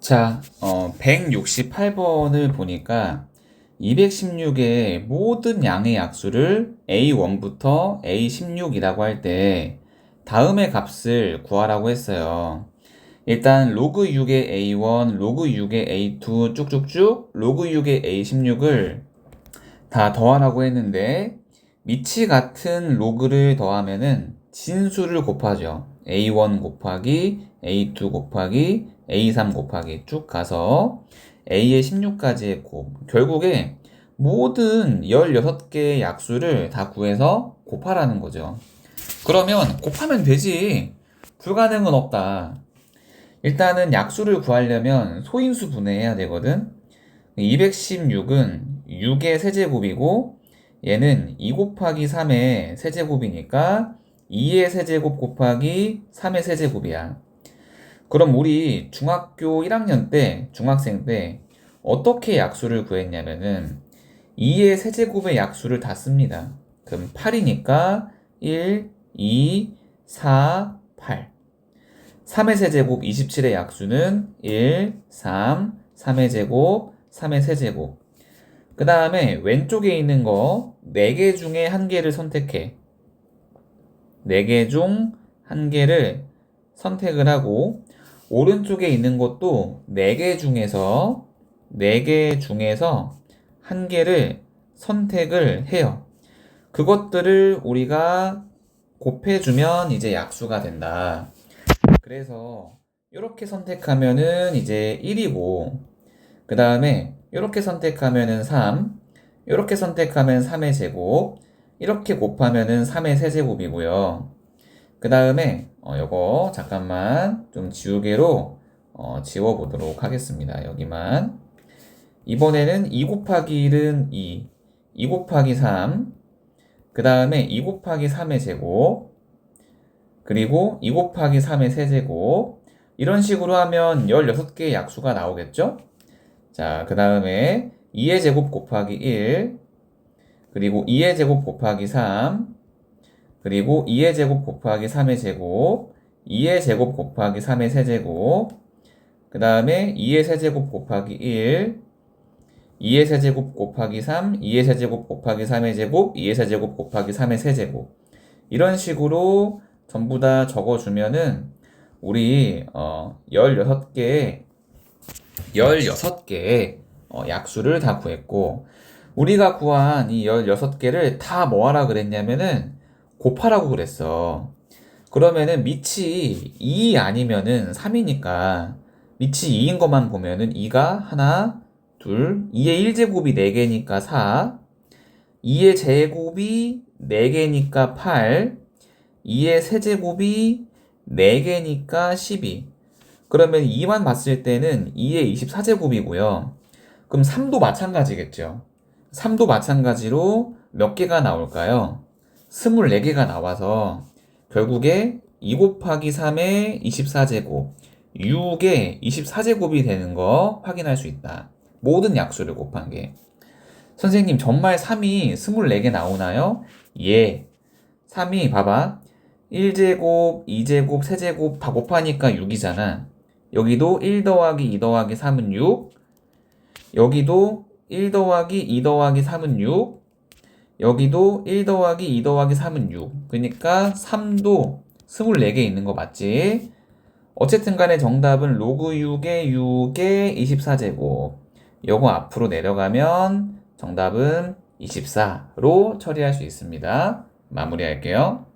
자, 어, 168번을 보니까 216의 모든 양의 약수를 A1부터 A16이라고 할 때 다음의 값을 구하라고 했어요. 일단 로그 6의 A1, 로그 6의 A2 쭉쭉쭉 로그 6의 A16을 다 더하라고 했는데 밑이 같은 로그를 더하면은 진수를 곱하죠. A1 곱하기 A2 곱하기 A3 곱하기 쭉 가서 A의 16까지의 곱. 결국에 모든 16개의 약수를 다 구해서 곱하라는 거죠. 그러면 곱하면 되지. 불가능은 없다. 일단은 약수를 구하려면 소인수 분해해야 되거든. 216은 6의 세제곱이고 얘는 2 곱하기 3의 세제곱이니까 2의 세제곱 곱하기 3의 세제곱이야. 그럼 우리 중학교 1학년 때, 중학생 때 어떻게 약수를 구했냐면은 2의 세제곱의 약수를 다 씁니다. 그럼 8이니까 1, 2, 4, 8. 3의 세제곱 27의 약수는 1, 3, 3의 제곱, 3의 세제곱. 그 다음에 왼쪽에 있는 거 4개 중에 한 개를 선택해. 4개 중한 개를 선택을 하고 오른쪽에 있는 것도 4개 중에서 4개 중에서 한 개를 선택을 해요. 그것들을 우리가 곱해주면 이제 약수가 된다. 그래서 이렇게 선택하면은 이제 1이고 그 다음에 이렇게 선택하면은 3 이렇게 선택하면 3의 제곱 이렇게 곱하면은 3의 세제곱이고요. 그 다음에 어, 요거 잠깐만 좀 지우개로 어, 지워보도록 하겠습니다. 여기만 이번에는 2 곱하기 1은 2 2 곱하기 3 그 다음에 2 곱하기 3의 제곱 그리고 2 곱하기 3의 세제곱 이런 식으로 하면 16개의 약수가 나오겠죠? 자, 그 다음에 2의 제곱 곱하기 1 그리고 2의 제곱 곱하기 3 그리고 2의 제곱 곱하기 3의 제곱 2의 제곱 곱하기 3의 세제곱 그 다음에 2의 세제곱 곱하기 1 2의 세제곱 곱하기 3 2의 세제곱 곱하기 3의 제곱 2의 세제곱 곱하기 3의 세제곱. 이런 식으로 전부 다 적어주면은 우리 어 16개의 16개의 어, 약수를 다 구했고 우리가 구한 이 16개를 다 뭐하라 그랬냐면은 곱하라고 그랬어. 그러면은 밑이 2 아니면은 3이니까 밑이 2인 것만 보면은 2가 하나, 둘, 2의 1제곱이 4개니까 4, 2의 제곱이 4개니까 8, 2의 세제곱이 4개니까 12. 그러면 2만 봤을 때는 2의 24제곱이고요. 그럼 3도 마찬가지겠죠. 3도 마찬가지로 몇 개가 나올까요? 24개가 나와서 결국에 2 곱하기 3의 24제곱, 6의 24제곱이 되는 거 확인할 수 있다. 모든 약수를 곱한 게. 선생님, 정말 3이 24개 나오나요? 예. 3이 봐봐. 1제곱, 2제곱, 세제곱 다 곱하니까 6이잖아. 여기도 1 더하기 2 더하기 3은 6. 여기도 1 더하기 2 더하기 3은 6. 여기도 1 더하기 2 더하기 3은 6. 그러니까 3도 24개 있는 거 맞지? 어쨌든 간에 정답은 로그 6의 6의 24제곱. 요거 앞으로 내려가면 정답은 24로 처리할 수 있습니다. 마무리할게요.